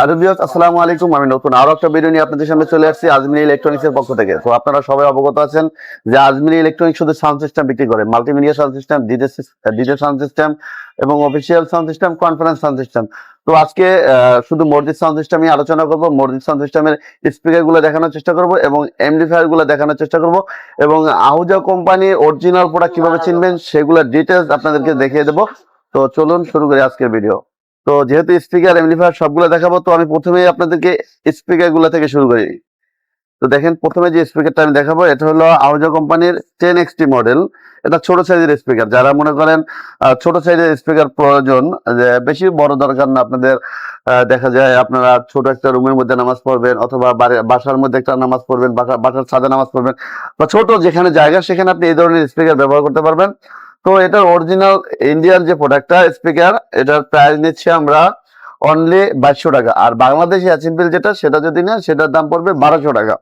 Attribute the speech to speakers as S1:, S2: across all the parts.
S1: Hello আলাইকুম। আমি নতুন আরও একটা আপনাদের সামনে চলে আসছি ইলেকট্রনিক্স এর পক্ষ থেকে। তো আপনারা সবাই অবগত আছেন যে ইলেকট্রনিক্স শুধু সাউন্ড সিস্টেম বিক্রি করে multimedia sound system DJ sound system এবং official sound system conference sound system তো আজকে শুধু সাউন্ড আলোচনা করব সাউন্ড সিস্টেমের স্পিকারগুলো দেখানোর চেষ্টা করব এবং এমডিফায়ারগুলো দেখানোর চেষ্টা করব এবং আহুজা কোম্পানির অরিজিনাল প্রোডাক্ট কীভাবে চিনবেন সেগুলোর ডিটেলস আপনাদেরকে দেখিয়ে দেবো। তো চলুন শুরু করি আজকের ভিডিও তো যেহেতু স্পিকার এমপ্লিফায়ার সবগুলো দেখাবো, তো আমি প্রথমেই আপনাদেরকে স্পিকারগুলো থেকে শুরু করি। তো দেখেন, প্রথমে যে স্পিকারটা আমি দেখাবো, এটা হলো আউজা কোম্পানির টেন এক্সটি মডেল এটা ছোট সাইজের স্পিকার যারা মনে করেন ছোট সাইজের স্পিকার প্রয়োজন, যে বেশি বড় দরকার না আপনাদের দেখা যায় আপনারা ছোট একটা রুমের মধ্যে নামাজ পড়বেন, অথবা বাসার মধ্যে একটা নামাজ পড়বেন বাসার ছাদে নামাজ পড়বেন, বা ছোট যেখানে জায়গা, সেখানে আপনি এই ধরনের স্পিকার ব্যবহার করতে পারবেন। তো এটার অরিজিনাল ইন্ডিয়ান যে প্রোডাক্টটা স্পিকার এটার প্রাইস নিচ্ছি আমরা অনলি বাইশশো টাকা। আর বাংলাদেশি অ্যাসেম্বল যেটা, সেটা যদি না সেটার দাম পড়বে বারোশো টাকা।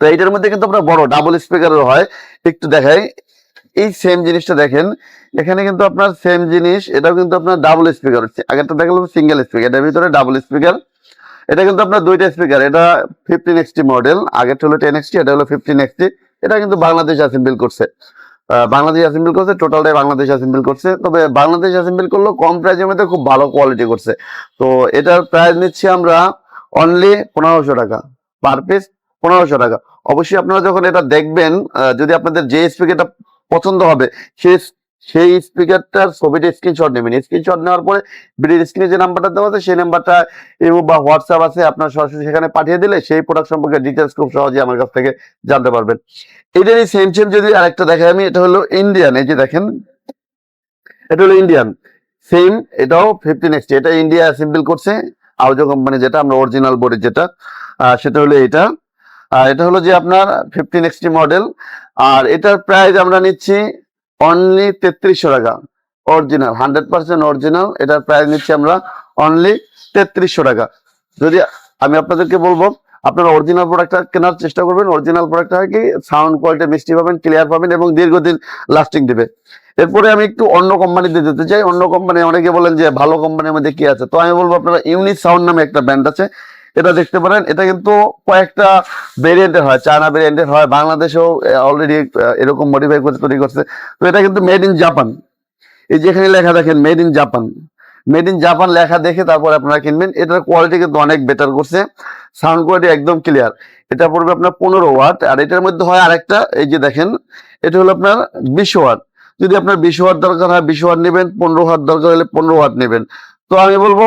S1: তো এইটার মধ্যে কিন্তু আপনার বড় ডাবল স্পিকারের হয়। একটু দেখাই। এই সেম জিনিসটা দেখেন। এখানে কিন্তু আপনার সেম জিনিস, এটাও কিন্তু আপনার ডাবল স্পিকার হচ্ছে আগেরটা দেখালাম সিঙ্গেল স্পিকার এটার ভিতরে ডাবল স্পিকার এটা কিন্তু আপনার দুইটা স্পিকার এটা ফিফটিন এক্সটি মডেল আগেরটা হলো টেন এক্সটি এটা হলো ফিফটিন এক্সটি এটা কিন্তু বাংলাদেশ অ্যাসেম্বল করছে। বাংলাদেশ অ্যাসেম্বল করছে টোটালটাই বাংলাদেশ অ্যাসেম্বল করছে। তবে বাংলাদেশ অ্যাসেম্বল করলেও কম প্রাইজের মধ্যে খুব ভালো কোয়ালিটি করছে। তো এটার প্রাইস নিচ্ছি আমরা অনলি পনেরোশো টাকা পার পিস পনেরোশো টাকা। অবশ্যই আপনারা যখন এটা দেখবেন যদি আপনাদের যে এটা পছন্দ হবে, সেই সেই স্পিকারটার ছবিটা স্ক্রিনশট নেবেন। স্ক্রিনশট নেওয়ার পরে ভিডিওর স্ক্রিনে যে নাম্বারটা দেওয়া আছে, সেই নাম্বারটা ইমো বা হোয়াটসঅ্যাপ আছে, আপনার সরাসরি সেখানে পাঠিয়ে দিলে সেই প্রোডাক্ট সম্পর্কে ডিটেলস খুব সহজে আমার কাছ থেকে জানতে পারবেন। এটারই সেম সেম যদি আরেকটা দেখাই আমি, এটা হলো ইন্ডিয়ান এই যে দেখেন, এটা হলো ইন্ডিয়ান সেম এটাও ফিফটিন এক্সটি এটা ইন্ডিয়া অ্যাসেম্বল করছে আউজো কোম্পানি যেটা, আমরা অরিজিনাল বোর্ডের যেটা। সেটা হলো এটা। আর এটা হলো যে আপনার ফিফটিন এক্সটি মডেল আর এটার প্রাইস আমরা নিচ্ছি অনলি তেত্রিশশো টাকা। অরিজিনাল হান্ড্রেড পার্সেন্ট অরিজিনাল এটার প্রাইস নিচ্ছি আমরা অনলি তেত্রিশশো টাকা। যদি আমি আপনাদেরকে বলব, আপনারা অরিজিনাল প্রোডাক্টটা কেনার চেষ্টা করবেন। অরিজিনাল প্রোডাক্টটা কি সাউন্ড কোয়ালিটি মিষ্টি পাবেন ক্লিয়ার পাবেন এবং দীর্ঘদিন লাস্টিং দেবে। এরপরে আমি একটু অন্য কোম্পানিতে যেতে চাই। অন্য কোম্পানি অনেকে বলেন যে, ভালো কোম্পানির মধ্যে কি আছে? তো আমি বলব আপনারা ইউনিক সাউন্ড নামে একটা ব্র্যান্ড আছে। এটা দেখতে পারেন, এটা কিন্তু কয়েকটা ভেরিয়েন্টের হয় চায়না ভেরিয়েন্টের হয়, বাংলাদেশেও অলরেডি এরকম মডিফাই করে তৈরি করছে। তো এটা কিন্তু মেড ইন জাপান এই যেখানে লেখা দেখেন made in Japan made in Japan লেখা দেখে তারপর আপনারা কিনবেন। এটার কোয়ালিটি কিন্তু অনেক বেটার করছে। সাউন্ড কোয়ালিটি একদম ক্লিয়ার এটা পড়বে আপনার পনেরো ওয়াট আর এটার মধ্যে হয় আরেকটা, এই যে দেখেন, এটা হলো আপনার বিশ ওয়াট যদি আপনার বিশ ওয়াট দরকার হয়, বিশ ওয়াট নেবেন, পনেরো ওয়াট দরকার হলে পনেরো ওয়াট নেবেন। তো আমি বলব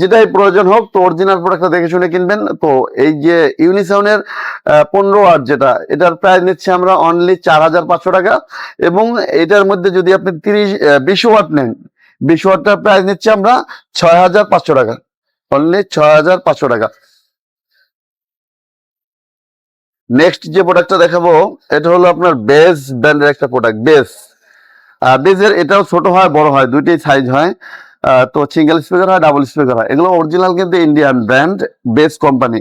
S1: যেটাই প্রয়োজন হোক, তো অরিজিনাল প্রোডাক্টটা দেখে শুনে কিনবেন। তো এই যে ইউনিসাউনের পনেরো ওয়াট যেটা, এটার প্রাইস নিচ্ছে আমরা অনলি চার হাজার পাঁচশো টাকা। এবং এটার মধ্যে যদি আপনি তিরিশ বিশ ওয়াট নেন, বিশ ওয়াটটার প্রাইস নিচ্ছে আমরা ছয় হাজার পাঁচশো টাকা। অনলি ছয় হাজার পাঁচশো টাকা। নেক্সট যে প্রোডাক্টটা দেখাবো, এটা হলো আপনার বেস ব্র্যান্ডের একটা প্রোডাক্ট বেস আর বেসের এটাও ছোট হয়, বড় হয়, দুইটাই সাইজ হয়। তো সিঙ্গেল স্পিকার হয় ডাবল স্পিকার হয়। এগুলো অরিজিনাল কিন্তু ইন্ডিয়ান ব্র্যান্ড বেস কোম্পানি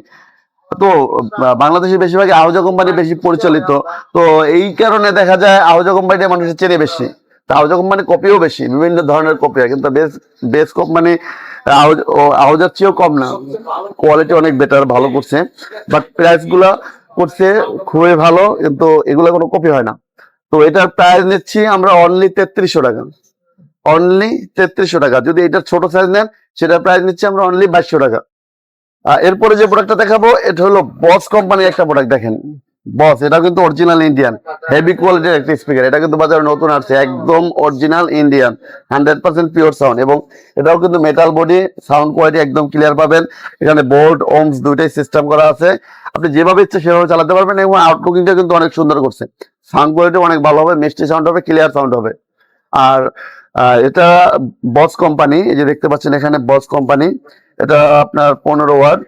S1: তো আহ, বাংলাদেশে বেশিরভাগ আহুজা কোম্পানি বেশি পরিচালিত। তো এই কারণে দেখা যায় আহুজা কোম্পানিটা মানুষের চেনে বেশি। তা আহুজা কোম্পানি কপিও বেশি বিভিন্ন ধরনের কপি হয় কিন্তু বেস বেস কোম্পানি আহুজার চেয়েও কম না। কোয়ালিটি অনেক বেটার ভালো করছে। বাট প্রাইসগুলা করছে খুবই ভালো কিন্তু এগুলা কোনো কপি হয় না। তো এটার প্রাইস নিচ্ছি আমরা অনলি তেত্রিশশো টাকা। অনলি তেত্রিশশো টাকা। যদি এটার ছোট সাইজ নেন সেটার প্রাইস নিচ্ছি আমরা অনলি বাইশশো টাকা। এরপরে যে প্রোডাক্টটা দেখাবো, এটা হলো বস কোম্পানির একটা প্রোডাক্ট দেখেন। বস এটা কিন্তু অরিজিনাল ইন্ডিয়ান হেভি কোয়ালিটির একটা স্পিকার এটা কিন্তু বাজারে নতুন আসছে, একদম original Indian hundred percent pure sound এবং এটাও কিন্তু মেটাল বডি সাউন্ড কোয়ালিটি একদম ক্লিয়ার পাবেন। এখানে বোর্ড ওমস দুইটাই সিস্টেম করা আছে। আপনি যেভাবে ইচ্ছে সেভাবে চালাতে পারবেন এবং আউটলুকিংটা কিন্তু অনেক সুন্দর করছে। সাউন্ড কোয়ালিটি অনেক ভালো হবে, মিষ্টি সাউন্ড হবে ক্লিয়ার সাউন্ড হবে। আর এটা বস কোম্পানি, এই যে দেখতে পাচ্ছেন এখানে বস কোম্পানি, এটা আপনার পনেরো ওয়াট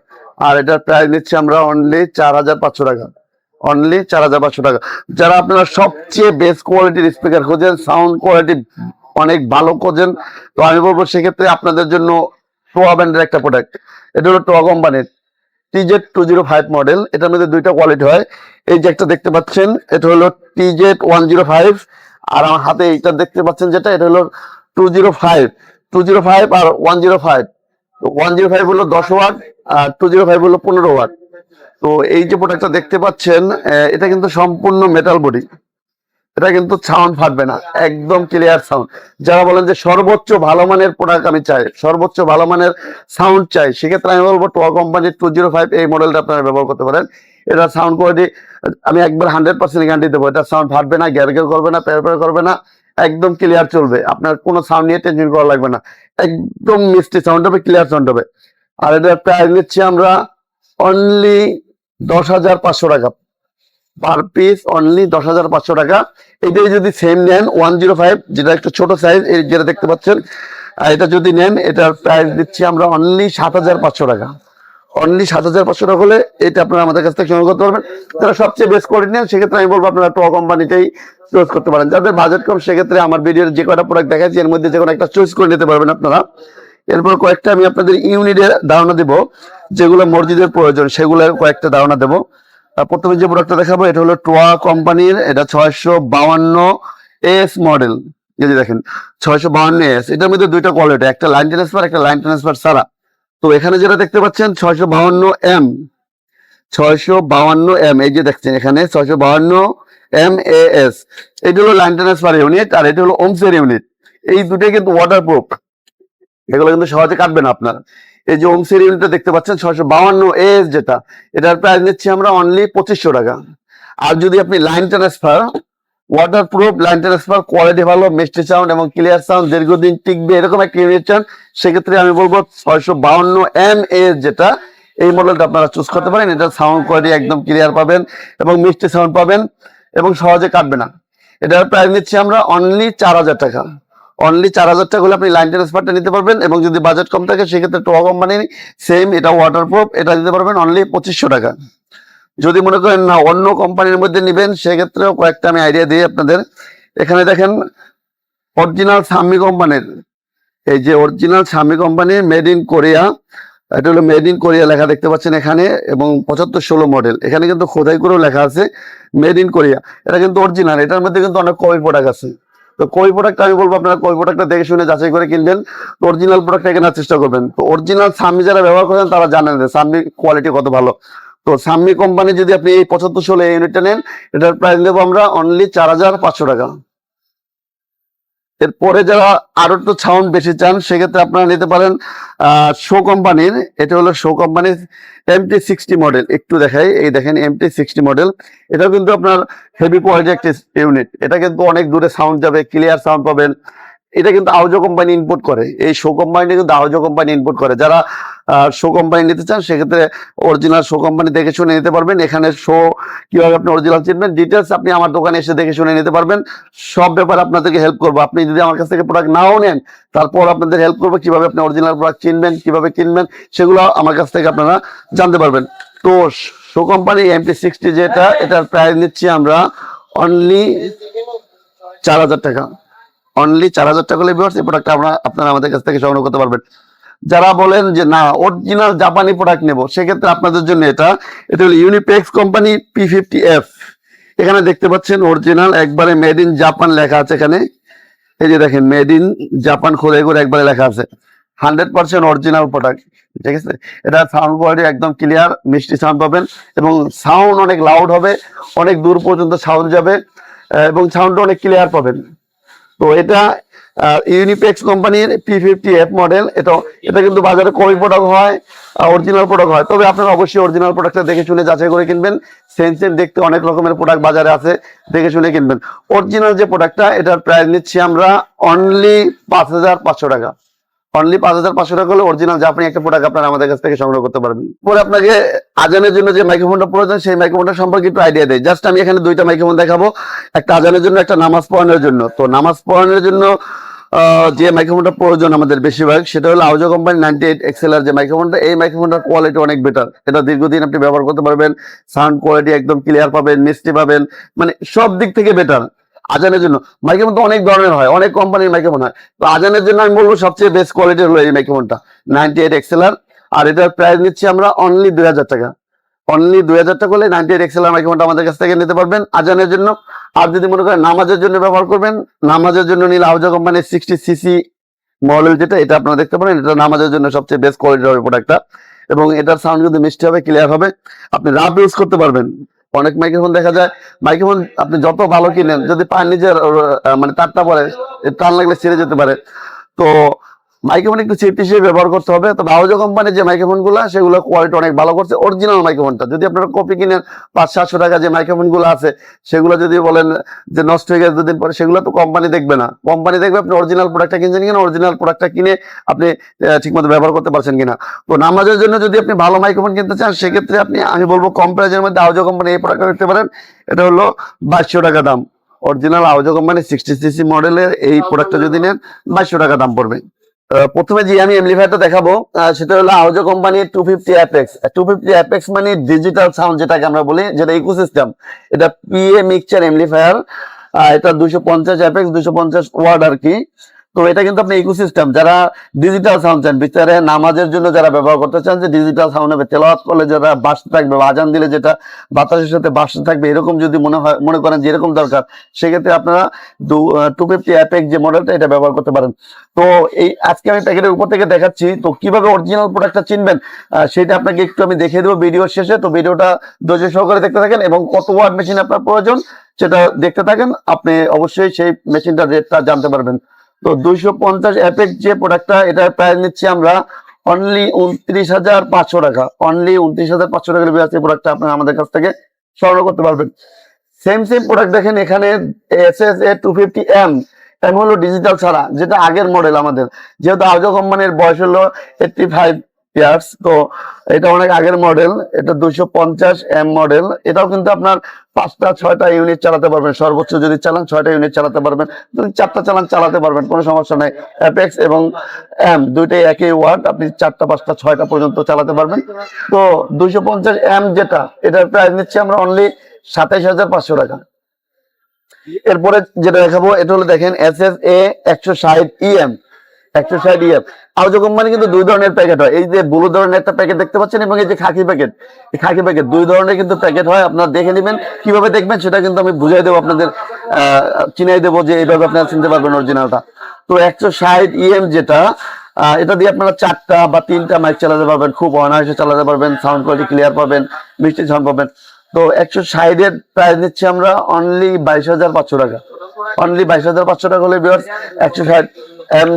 S1: আর এটার প্রাইস নিচ্ছি আমরা অনলি চার হাজার পাঁচশো টাকা। অনলি চার হাজার পাঁচশো টাকা। যারা আপনারা সবচেয়ে বেস্ট কোয়ালিটির স্পিকার খোঁজেন সাউন্ড কোয়ালিটি অনেক ভালো খোঁজেন, তো আমি বলব সেক্ষেত্রে আপনাদের জন্য টোয়া ব্র্যান্ডের একটা প্রোডাক্ট এটা হলো টোয়া কোম্পানির TZ two zero five model এটার মধ্যে দুইটা কোয়ালিটি হয়। এই যে একটা দেখতে পাচ্ছেন, এটা হলো টিজেড ওয়ান জিরো ফাইভ আর আমার হাতে এইটা দেখতে পাচ্ছেন যেটা, এটা হলো two zero five two zero five আর one zero five one zero five হলো দশ ওয়াট আর টু জিরো ফাইভ হলো পনেরো ওয়াট। তো এই যে প্রোডাক্টটা দেখতে পাচ্ছেন এটা কিন্তু সম্পূর্ণ মেটাল বডি এটা কিন্তু সাউন্ড ফাটবে না, একদম ক্লিয়ার সাউন্ড যারা বলেন যে সর্বোচ্চ ভালো মানের প্রোডাক্ট আমি চাই, সর্বোচ্চ ভালো মানের সাউন্ড চাই, সেক্ষেত্রে আমি বলব টোয়া কোম্পানির টু জিরো ফাইভ এই মডেলটা আপনারা ব্যবহার করতে পারেন। এটা সাউন্ড কোয়ালিটি আমি একবার হান্ড্রেড পার্সেন্ট গ্যারান্টি দেবো। এটা সাউন্ড ফাটবে না গ্যার গ্যার করবে না প্যার করবে না, একদম ক্লিয়ার চলবে। আপনার কোনো সাউন্ড নিয়ে টেনশন করা লাগবে না। একদম মিষ্টি সাউন্ড হবে ক্লিয়ার সাউন্ড হবে। আর এটা প্রাইস নিচ্ছি আমরা অনলি দশ হাজার পাঁচশো টাকা। পার পিস অনলি দশ হাজার পাঁচশো টাকা। এটাই যদি সেম নেন ওয়ান জিরো ফাইভ যেটা একটু ছোট সাইজ যেটা দেখতে পাচ্ছেন এটা যদি নেন, এটার প্রাইস দিচ্ছি আমরা অনলি সাত হাজার পাঁচশো টাকা। অনলি সাত হাজার পাঁচশো টাকা হলে এটা আপনারা আমাদের কাছ থেকে সংগ্রহ করতে পারবেন। যারা সবচেয়ে বেস্ট কোয়ালিটি নেন, সেক্ষেত্রে আমি বলব আপনারা টো কোম্পানিটাই চয়েস করতে পারেন। যাদের বাজেট কম, সেক্ষেত্রে আমার ভিডিওর যে কটা প্রোডাক্ট দেখাচ্ছি এর মধ্যে যে কোনো একটা চয়েস করে নিতে পারবেন আপনারা। এরপর কয়েকটা আমি আপনাদের ইউনিটের ধারণা দেব, যেগুলো মসজিদের প্রয়োজন, সেগুলোর কয়েকটা ধারণা দেবো। প্রথমে যে প্রোডাক্টটা দেখাবো, এটা হলো টোয়া কোম্পানির এটা ছয়শো বাউান্ন এস মডেল দেখেন, ছয়শো বাউান্ন এস এটার মধ্যে দুইটা কোয়ালিটি একটা লাইন ট্রান্সফার একটা লাইন ট্রান্সফার ছাড়া। তো এখানে যেটা দেখতে পাচ্ছেন, ছয়শো বাউান্ন এম, ছয়শো বাউান্ন এম, এই যে দেখছেন এখানে, ছয়শো বাউান্ন এম এ এস। এটা হলো লাইন ট্রান্সফার ইউনিট আর এটা হলো ওমসের ইউনিট এই দুটোই কিন্তু ওয়াটার প্রুফ এগুলো কিন্তু সহজে কাটবে না আপনার। এই যে ওমসের ইউনিটটা দেখতে পাচ্ছেন, ছয়শো বাউান্ন এস যেটা, এটার প্রাইস নিচ্ছি আমরা অনলি পঁচিশশো টাকা। আর যদি আপনি line transfer waterproof line transfer quality ভালো, মিষ্টি সাউন্ড এবং ক্লিয়ার সাউন্ড দীর্ঘদিন টিকবে, এরকম একটা ইউনিট চান সেক্ষেত্রে আমি বলব ছয়শো বাউন্ন এম এস যেটা, এই মডেলটা আপনারা চুজ করতে পারেন, এটা সাউন্ড কোয়ালিটি একদম ক্লিয়ার পাবেন এবং মিষ্টি সাউন্ড পাবেন এবং সহজে কাটবে না। এটার প্রাইস নিচ্ছি আমরা অনলি চার হাজার টাকা। অনলি চার হাজার টাকা হলে আপনি লাইন ট্রান্সফারটা নিতে পারবেন এবং যদি বাজেট কম থাকে, সেক্ষেত্রে টোয়া কোম্পানির সেম এটা ওয়াটার প্রুফ এটা দিতে পারবেন অনলি পঁচিশশো টাকা। যদি মনে করেন না অন্য কোম্পানির মধ্যে নেবেন, সেক্ষেত্রেও কয়েকটা আমি আইডিয়া দিই আপনাদের। এখানে দেখেন অরিজিনাল সামি কোম্পানির এই যে অরিজিনাল সামি কোম্পানির মেড ইন কোরিয়া এটা হলো মেড ইন কোরিয়া লেখা দেখতে পাচ্ছেন এখানে, এবং পঁচাত্তর ষোলো মডেল এখানে কিন্তু খোদাই করেও লেখা আছে মেড ইন কোরিয়া এটা কিন্তু অরিজিনাল এটার মধ্যে কিন্তু অনেক কপি প্রোডাক্ট আছে। তো কই প্রোডাক্ট আমি বলব, আপনারা কই প্রোডাক্টটা দেখে শুনে যাচাই করে কিনবেন। তো অরিজিনাল প্রোডাক্টটা কেনার চেষ্টা করবেন। তো অরিজিনাল সামি যারা ব্যবহার করেন, তারা জানেন যে সামি কোয়ালিটি কত ভালো। তো সামি কোম্পানি যদি আপনি এই পঁচাত্তর ষোলো ইউনিটটা নেন, এটার প্রাইস দেবো আমরা অনলি চার হাজার পাঁচশো টাকা। এরপরে যারা আরও একটু সাউন্ড বেশি চান, সেক্ষেত্রে আপনারা নিতে পারেন শো কোম্পানির এটা হলো শো কোম্পানির এমটি সিক্সটি মডেল একটু দেখাই, এই দেখেন এমটি সিক্সটি মডেল এটাও কিন্তু আপনার হেভি কোয়ালিটি একটি ইউনিট এটা কিন্তু অনেক দূরে সাউন্ড যাবে ক্লিয়ার সাউন্ড পাবেন। এটা কিন্তু আউজো কোম্পানি ইনপুট করে। এই শো কোম্পানি কিন্তু আউজো কোম্পানি ইনপুট করে। যারা শো কোম্পানি নিতে চান, সেক্ষেত্রে অরিজিনাল শো কোম্পানি দেখে শুনে নিতে পারবেন। এখানে শো কীভাবে আপনি অরিজিনাল চিনবেন ডিটেলস আপনি আমার দোকানে এসে দেখে শুনে নিতে পারবেন। সব ব্যাপারে আপনাদেরকে হেল্প করব। আপনি যদি আমার কাছ থেকে প্রোডাক্ট নাও নেন, তারপর আপনাদের হেল্প করব কীভাবে আপনি অরিজিনাল প্রোডাক্ট চিনবেন কীভাবে কিনবেন, সেগুলো আমার কাছ থেকে আপনারা জানতে পারবেন। তো শো কোম্পানি এমটি সিক্সটি যেটা, এটার প্রাইস নিচ্ছি আমরা অনলি চার হাজার টাকা। অনলি চার হাজার টাকা হলে ভিউয়ার্স এই প্রোডাক্টটা আমরা আপনারা আমাদের কাছ থেকে সংগ্রহ করতে পারবেন। যারা বলেন যে, না অরিজিনাল জাপানি প্রোডাক্ট নেব, সেক্ষেত্রে আপনাদের জন্য এটা এটা হলো Unipex company P fifty F এখানে দেখতে পাচ্ছেন অরিজিনাল একবারে মেড ইন জাপান লেখা আছে এখানে। এই যে দেখেন মেড ইন জাপান খোদাই করে একবারে লেখা আছে। হান্ড্রেড পার্সেন্ট অরিজিনাল প্রোডাক্ট ঠিক আছে? এটা সাউন্ড কোয়ালিটি একদম ক্লিয়ার মিষ্টি সাউন্ড পাবেন এবং সাউন্ড অনেক লাউড হবে, অনেক দূর পর্যন্ত সাউন্ড যাবে এবং সাউন্ডটা অনেক ক্লিয়ার পাবেন। তো এটা ইউনিপেক্স কোম্পানির পি ফিফটি এফ মডেল এটা এটা কিন্তু বাজারে কপি প্রোডাক্ট হয় অরিজিনাল প্রোডাক্ট হয়। তবে আপনারা অবশ্যই অরিজিনাল প্রোডাক্টটা দেখে শুনে যাচাই করে কিনবেন। সেন্সের দেখতে অনেক রকমের প্রোডাক্ট বাজারে আছে, দেখে শুনে কিনবেন। অরিজিনাল যে প্রোডাক্টটা এটার প্রাইস নিচ্ছি আমরা অনলি পাঁচ হাজার পাঁচশো টাকা। অনলি পাঁচ হাজার পাঁচশো টাকা হলে অরিজিনাল জাপানি একটা প্রোডাক্ট আপনারা আমাদের কাছ থেকে সংগ্রহ করতে পারবেন। পরে আপনাকে আজানের জন্য যে মাইক্রোফোনটা প্রয়োজন, সেই মাইক্রোফোনটা সম্পর্কে একটু আইডিয়া দেয় জাস্ট আমি এখানে দুইটা মাইক্রোফোন দেখাবো। একটা আজানের জন্য, একটা নামাজ পড়ানোর জন্য। তো নামাজ পড়ানোর জন্য যে মাইক্রোফোনটা প্রয়োজন আমাদের বেশিরভাগ, সেটা হলো Ahuja company ninety eight XLR যে মাইক্রোফোনটা এই মাইক্রোফোনটার কোয়ালিটি অনেক বেটার এটা দীর্ঘদিন আপনি ব্যবহার করতে পারবেন। সাউন্ড কোয়ালিটি একদম ক্লিয়ার পাবেন, মিষ্টি পাবেন মানে সব দিক থেকে বেটার আজানের জন্য। মাইক্রোফোন তো অনেক ধরনের হয়, অনেক কোম্পানির মাইক্রোফোন হয়। তো আজানের জন্য আমি বলব সবচেয়ে বেস্ট কোয়ালিটির হলো এই মাইক্রোফোনটা নাইনটি এইট এক্সেলার আর এটার প্রাইস নিচ্ছি আমরা অনলি দুই হাজার টাকা। অনলি দুই হাজার টাকা হলে নাইনটি এইট এক্সেলার মাইক্রোফোনটা আমাদের কাছ থেকে নিতে পারবেন আজানের জন্য। আর যদি মনে করেন নামাজের জন্য ব্যবহার করবেন, নামাজের জন্য নিলে আউজা কোম্পানির সিক্সটি সিসি মডেল যেটা, এটা আপনারা দেখতে পারেন। এটা নামাজের জন্য সবচেয়ে বেস্ট কোয়ালিটি হবে প্রোডাক্টটা এবং এটার সাউন্ড কিন্তু মিষ্টি হবে ক্লিয়ার হবে। আপনি রাফ ইউজ করতে পারবেন। অনেক মাইক্রোফোন দেখা যায়। মাইক্রোফোন আপনি যত ভালো কিনেন, যদি পায় নিজের মানে তারটা পরে টান লাগলে ছিঁড়ে যেতে পারে। তো মাইক্রোফোন একটু সেফটি হিসেবে ব্যবহার করতে হবে। তো বাউজো কোম্পানির যে মাইক্রোফোনগুলো সেগুলো কোয়ালিটি অনেক ভালো করছে। অরিজিনাল মাইক্রোফোনটা। যদি আপনারা কপি কিনেন পাঁচ সাতশো টাকা যে মাইক্রোফোনগুলো আছে সেগুলো যদি বলেন যে নষ্ট হয়ে গেছে দুদিন পরে সেগুলো তো কোম্পানি দেখবে না। কোম্পানি দেখবে আপনি অরিজিনাল প্রোডাক্টটা কিনছেন কিনা অরিজিনাল প্রোডাক্টটা কিনে আপনি ঠিকমতো ব্যবহার করতে পারছেন কিনা। তো নামাজের জন্য যদি আপনি ভালো মাইক্রোফোন কিনতে চান সেক্ষেত্রে আপনি আমি বলব কম প্রাইজের মধ্যে আউজো কোম্পানি এই প্রোডাক্টটা দেখতে পারেন। এটা হলো বাইশশো টাকা দাম। Original Ahuja company sixty CC মডেলের এই প্রোডাক্টটা যদি নেন বাইশশো টাকা দাম পড়বে। প্রথমে যে আমি এমপ্লিফায়ারটা দেখাবো সেটা হলো আউজো কোম্পানির two fifty apex two fifty apex মানে ডিজিটাল সাউন্ড যেটাকে আমরা বলি, যেটা ইকোসিস্টেম এটা পিএ মিক্সচার এমপ্লিফায়ার এটা দুশো পঞ্চাশ অ্যাপেক্স দুশো পঞ্চাশ ওয়ার্ড আর কি। তো এটা কিন্তু আপনি ইকোসিস্টেম যারা ডিজিটাল সাউন্ড চান বিচারে নামাজের জন্য যারা ব্যবহার করতে চান, যে ডিজিটাল সাউন্ড হবে, তেলাওয়াত করলে যারা বাসতে থাকবে বা আজান দিলে যেটা বাতাসের সাথে বাসতে থাকবে, এরকম যদি মনে হয়, মনে করেন যে এরকম দরকার, সেক্ষেত্রে আপনারা টু ফিফটি অ্যাপেক্স যে মডেলটা এটা ব্যবহার করতে পারেন। তো এই আজকে আমি প্যাকেটের উপর থেকে দেখাচ্ছি, তো কীভাবে অরিজিনাল প্রোডাক্টটা চিনবেন সেটা আপনাকে একটু আমি দেখিয়ে দেবো ভিডিওর শেষে। তো ভিডিওটা ধৈর্য সহকারে দেখতে থাকেন এবং কত ওয়াট মেশিন আপনার প্রয়োজন, সেটা দেখতে থাকেন। আপনি অবশ্যই সেই মেশিনটার রেটটা জানতে পারবেন। তো দুইশো পঞ্চাশ অ্যাপের যে প্রোডাক্টটা এটা প্রাইস নিচ্ছি আমরা অনলি উনত্রিশ হাজার পাঁচশো টাকা। অনলি উনত্রিশ হাজার পাঁচশো টাকার বিরাশি প্রোডাক্টটা আপনার আমাদের কাছ থেকে সংগ্রহ করতে পারবেন। সেম সেম প্রোডাক্ট দেখেন এখানে S S A two fifty M M হলো ডিজিটাল ছাড়া, যেটা আগের মডেল আমাদের। যেহেতু আজও কোম্পানির বয়স হলো এইটটি ফাইভ ইয়ার্স তো এটা অনেক আগের মডেল এটা দুশো পঞ্চাশ এম মডেল এটাও কিন্তু আপনার পাঁচটা, ছয়টা ইউনিট চালাতে পারবেন। সর্বোচ্চ যদি চালান, ছয়টা ইউনিট চালাতে পারবেন। চারটা চালান, চালাতে পারবেন, কোনো সমস্যা নাই। অ্যাপেক্স এবং এম দুইটাই একই ওয়াট আপনি চারটা, পাঁচটা, ছয়টা পর্যন্ত চালাতে পারবেন। তো দুইশো পঞ্চাশ এম যেটা, এটার প্রাইস নিচ্ছি আমরা অনলি সাতাইশ হাজার পাঁচশো টাকা। এরপরে যেটা দেখাবো, এটা হলো দেখেন এস এস এ একশো ষাট ইএম একশো ষাট ইএম আউজো কোম্পানি কিন্তু কীভাবে দেখবেন সেটা কিন্তু আমি বুঝাই দেবো আপনাদের চিনাই দেবো যে এইভাবে আপনারা চিনতে পারবেন অরিজিনালটা তো একশো ষাট ইএম যেটা এটা দিয়ে আপনারা চারটা বা তিনটা মাইক চালাতে পারবেন। খুব অনায়াসে চালাতে পারবেন সাউন্ড কোয়ালিটি ক্লিয়ার পাবেন, মিষ্টি সাউন্ড পাবেন। তো একশো ষাটের প্রাইস নিচ্ছি আমরা অনলি বাইশ হাজার পাঁচশো টাকা। অনলি বাইশ হাজার পাঁচশো টাকা হলে বিয়ার একশো ষাট এম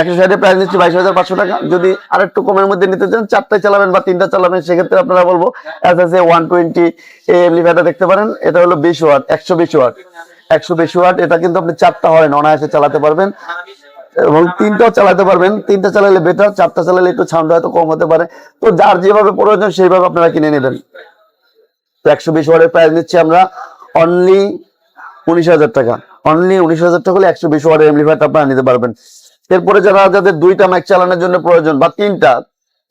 S1: একশো প্রাইস বাইশ হাজার পাঁচশো টাকা। যদি আরেকটু কমের মধ্যে নিতে চান, চারটায় চালাবেন বা তিনটা চালাবেন, সেক্ষেত্রে আপনারা বলব S S A one twenty দেখতে পারেন। এটা হলো বিশ ওয়াট, একশো বিশ ওয়াট। একশো বিশ ওয়াট, এটা কিন্তু আপনি চারটা হরেন, অনায়াসে চালাতে পারবেন। এবং তিনটাও চালাতে পারবেন। তিনটা চালালে বেটার চারটা চালালে একটু সাউন্ড হয়তো কম হতে পারে। তো যার যেভাবে প্রয়োজন সেইভাবে আপনারা কিনে নেবেন। তো একশো বিশ ওয়াটের প্রাইস নিচ্ছি আমরা অনলি উনিশ হাজার টাকা। অনলি উনিশ হাজার টাকা হলে একশো বিশ ওয়াটের এমপ্লিফায়ারটা আপনারা নিতে পারবেন। এরপরে যারা যাদের দুইটা মাইক চালানোর জন্য প্রয়োজন বা তিনটা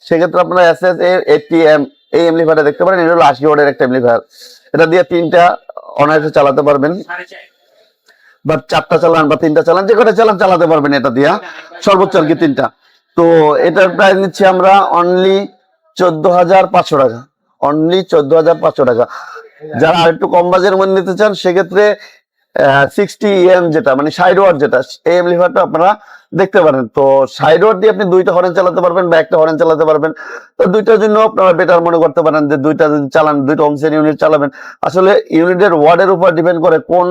S1: সেক্ষেত্রে আপনারা এস এস এইটটি এম এই এমপ্লিফায়ারটা দেখতে পারেন। এটা হলো আশি ওয়াটের একটা এমপ্লিফায়ার এটা দিয়ে তিনটা অনায়াসে চালাতে পারবেন। বা চারটা চালান বা তিনটা চালান, যে কটা চালান চালাতে পারবেন এটা দিয়া। সর্বোচ্চ আর কি তিনটা। তো এটার প্রাইস নিচ্ছি আমরা অনলি চোদ্দ হাজার পাঁচশো টাকা। অনলি চোদ্দ হাজার পাঁচশো টাকা। যারা আর একটু কম বাজারের মধ্যে নিতে চান, সেক্ষেত্রে সিক্সটি এম যেটা মানে সাইড ওয়ার যেটা এই এমলিফারটা আপনারা দেখতে পারেন। তো সাইড দিয়ে আপনি দুইটা হরেন চালাতে পারবেন বা একটা হরেন চালাতে পারবেন। তো দুইটার জন্য আপনারা বেটার মনে করতে পারেন যে দুইটা চালান, দুইটা ইউনিট চালাবেন। আসলে ইউনিটের ওয়ার্ডের উপর ডিপেন্ড করে কোন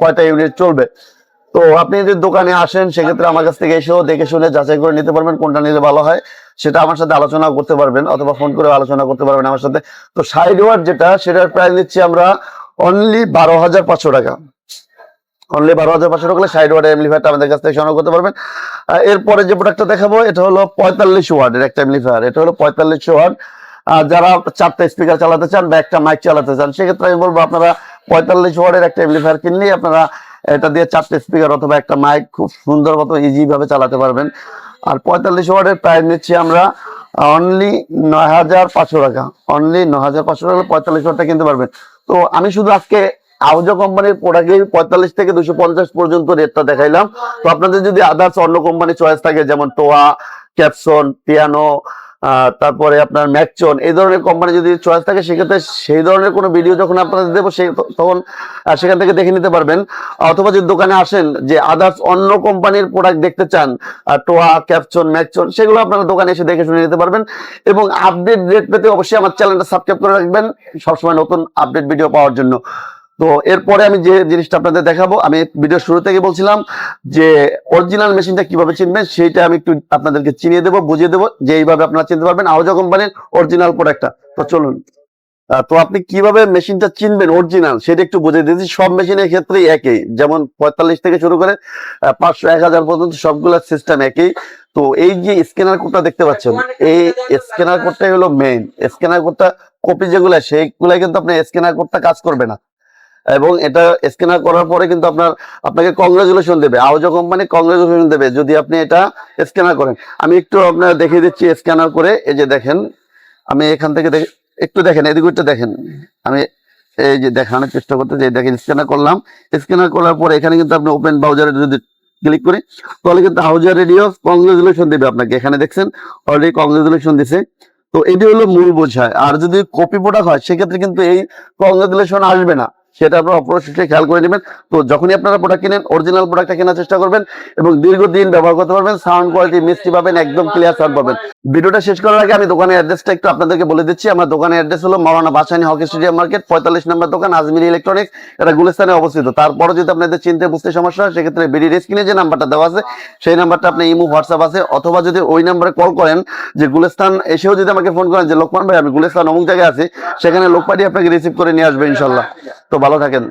S1: কয়টা ইউনিট চলবে। তো আপনি যদি দোকানে আসেন, সেক্ষেত্রে আমার কাছ থেকে এসেও দেখে শুনে যাচাই করে নিতে পারবেন কোনটা নিলে ভালো হয়। সেটা আমার সাথে আলোচনা করতে পারবেন, অথবা ফোন করে আলোচনা করতে পারবেন আমার সাথে। তো সাইড ওয়ার যেটা, সেটার প্রাইস নিচ্ছি আমরা অনলি বারো হাজার পাঁচশো টাকা। অনলি বারো হাজার পাঁচশো টাকা সাইড ওয়ার্ড এমলিফায়ারটা আমাদের কাছ থেকে সংগ্রহ করতে পারবেন। এরপরে যে প্রোডাক্টটা দেখাবো, এটা হলো পঁয়তাল্লিশ ওয়ার্ডের একটা এমলিফায়ার এটা হলো পঁয়তাল্লিশ ওয়ার্ড। যারা চারটা স্পিকার চালাতে চান বা একটা মাইক চালাতে চান, সেক্ষেত্রে আমি বলব আপনারা পঁয়তাল্লিশ ওয়ার্ডের একটা এমপ্লিফায়ার কিনলেই আপনারা এটা দিয়ে চারটে স্পিকার অথবা একটা মাইক খুব সুন্দর মতো ইজি ভাবে চালাতে পারবেন। আর পঁয়তাল্লিশ ওয়ার্ডের প্রাইস নিচ্ছি আমরা অনলি নয় হাজার পাঁচশো টাকা। অনলি নয় হাজার পাঁচশো টাকা পঁয়তাল্লিশ টাকা কিনতে পারবেন তো আমি শুধু আজকে আউজা কোম্পানির প্রোডাক্টের পঁয়তাল্লিশ থেকে দুশো পঞ্চাশ পর্যন্ত রেটটা দেখাইলাম। তো আপনাদের যদি আদার্স অন্য কোম্পানি চয়েস থাকে, যেমন টোয়া ক্যাপসন পিয়ানো তারপরে আপনার ম্যাকচন এই ধরনের কোম্পানি যদি চয়েস থাকে, সেক্ষেত্রে সেই ধরনের কোনো ভিডিও যখন আপনাদের দেবো সেই তখন সেখান থেকে দেখে নিতে পারবেন। অথবা যদি দোকানে আসেন যে আদার্স অন্য কোম্পানির প্রোডাক্ট দেখতে চান টোয়া ক্যাপচন ম্যাকচন সেগুলো আপনারা দোকানে এসে দেখে শুনে নিতে পারবেন। এবং আপডেট রেট পেতে অবশ্যই আমার চ্যানেলটা সাবস্ক্রাইব করে রাখবেন। সবসময় নতুন আপডেট ভিডিও পাওয়ার জন্য। তো এরপরে আমি যে জিনিসটা আপনাদের দেখাবো, আমি ভিডিও শুরু থেকে বলছিলাম যে অরিজিনাল মেশিনটা কীভাবে চিনবেন, সেইটা আমি একটু আপনাদেরকে চিনিয়ে দেবো, বুঝিয়ে দেবো যে এইভাবে আপনারা চিনতে পারবেন। আউজা কোম্পানির অরিজিনাল প্রোডাক্টটা তো চলুন। তো আপনি কীভাবে মেশিনটা চিনবেন অরিজিনাল সেটা একটু বুঝিয়ে দিয়েছি। সব মেশিনের ক্ষেত্রেই একই। যেমন পঁয়তাল্লিশ থেকে শুরু করে পাঁচশো, এক হাজার পর্যন্ত সবগুলোর সিস্টেম একই। তো এই যে স্ক্যানার কোডটা দেখতে পাচ্ছেন, এই স্ক্যানার কোডটাই হলো মেইন স্ক্যানার কোডটা কপি যেগুলো সেইগুলো কিন্তু আপনার স্ক্যানার কোডটা কাজ করবে না। এবং এটা স্ক্যানার করার পরে কিন্তু আপনার, আপনাকে কংগ্রেচুলেশন দেবে। আউজো কোম্পানি কংগ্রেচুলেশন দেবে যদি আপনি এটা স্ক্যানার করেন। আমি একটু আপনার দেখিয়ে দিচ্ছি স্ক্যানার করে। এই যে দেখেন, আমি এখান থেকে একটু দেখেন, এদিকে দেখেন। আমি এই যে দেখানোর চেষ্টা করতে যে দেখেন স্ক্যানার করলাম। স্ক্যানার করার পরে এখানে কিন্তু আপনি ওপেন ব্রাউজারে যদি ক্লিক করি, তাহলে কিন্তু হাউজার রেডিও কংগ্রেচুলেশন দেবে আপনাকে। এখানে দেখছেন অলরেডি কংগ্রেচুলেশন দিছে। তো এটি হলো মূল বোঝায়। আর যদি কপি প্রোডাক্ট হয়, সেক্ষেত্রে কিন্তু এই কংগ্রেচুলেশন আসবে না। সেটা আপনারা অবশ্যই খেয়াল করে নেবেন। তো যখনই আপনারা প্রোডাক্ট কিনেন অরিজিনাল প্রোডাক্টটা কেনার চেষ্টা করবেন এবং দীর্ঘদিন ব্যবহার করতে পারবেন সাউন্ড কোয়ালিটি মিষ্টি পাবেন, একদম ক্লিয়ার সাউন্ড পাবেন। ভিডিওটা শেষ করার আগে আমি দোকানের অ্যাড্রেসটা একটু আপনাদেরকে বলে দিচ্ছি। আমার দোকানের অ্যাড্রেস হলো Maulana Bhasani hockey stadium market, পঁয়তাল্লিশ নম্বর দোকান আজমির ইলেকট্রনিক্স, এটা গুলিস্তানে অবস্থিত। তারপরে যদি আপনাদের চিনতে বুঝতে সমস্যা হয়, সেক্ষেত্রে বিডি স্ক্রিনে যে নাম্বারটা দেওয়া আছে, সেই নাম্বারটা আপনি ইমো, হোয়াটসঅ্যাপ আছে, অথবা যদি ওই নাম্বারে কল করেন যে গুলিস্তান, এসেও যদি আমাকে ফোন করেন যে, লোকমান ভাই, আমি গুলিস্তান অমুক জায়গায় আছি সেখানে লোক পাঠিয়ে আপনাকে রিসিভ করে নিয়ে আসবে ইনশাল্লাহ। তো ভালো থাকেন।